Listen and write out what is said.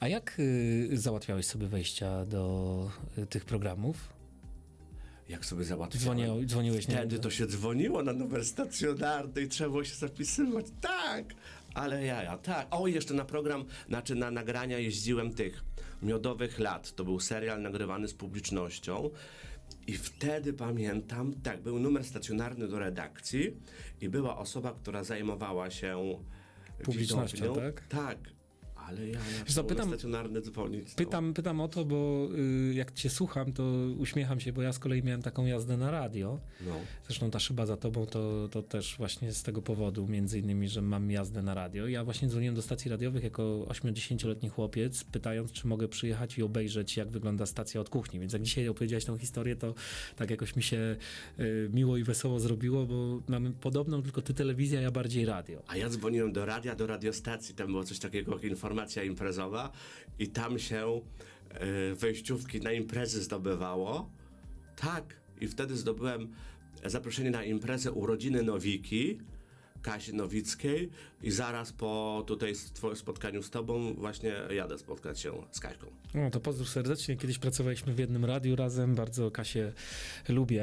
A jak y, załatwiałeś sobie wejścia do y, tych programów? Jak sobie załatwiłem? Dzwonił, dzwoniłeś Wtedy to się dzwoniło na numer stacjonarny i trzeba było się zapisywać. Tak, ale ja, ja, tak. O, jeszcze na program, znaczy na nagrania jeździłem tych Miodowych Lat. To był serial nagrywany z publicznością. I wtedy pamiętam, tak, był numer stacjonarny do redakcji i była osoba, która zajmowała się Publicznością, tak? Tak, ale ja na Wiesz co, numer pytam- stacjonarny dzwonić. no. Pytam, pytam o to, bo y, jak cię słucham, to uśmiecham się, bo ja z kolei miałem taką jazdę na radio. No. Zresztą ta szyba za tobą to, to też właśnie z tego powodu, między innymi, że mam jazdę na radio. Ja właśnie dzwoniłem do stacji radiowych jako 8-10-letni chłopiec, pytając, czy mogę przyjechać i obejrzeć, jak wygląda stacja od kuchni. Więc jak dzisiaj opowiedziałeś tą historię, to tak jakoś mi się y, miło i wesoło zrobiło, bo mamy podobną, tylko ty telewizja, ja bardziej radio. A ja dzwoniłem do radia, do radiostacji, tam było coś takiego jak informacja imprezowa i tam się e, wejściówki na imprezy zdobywało. Tak, i wtedy zdobyłem zaproszenie na imprezę urodziny Nowiki, Kasi Nowickiej i zaraz po tutaj spotkaniu z tobą właśnie jadę spotkać się z Kaśką. No to pozdrów serdecznie. Kiedyś pracowaliśmy w jednym radiu razem, bardzo Kasię lubię.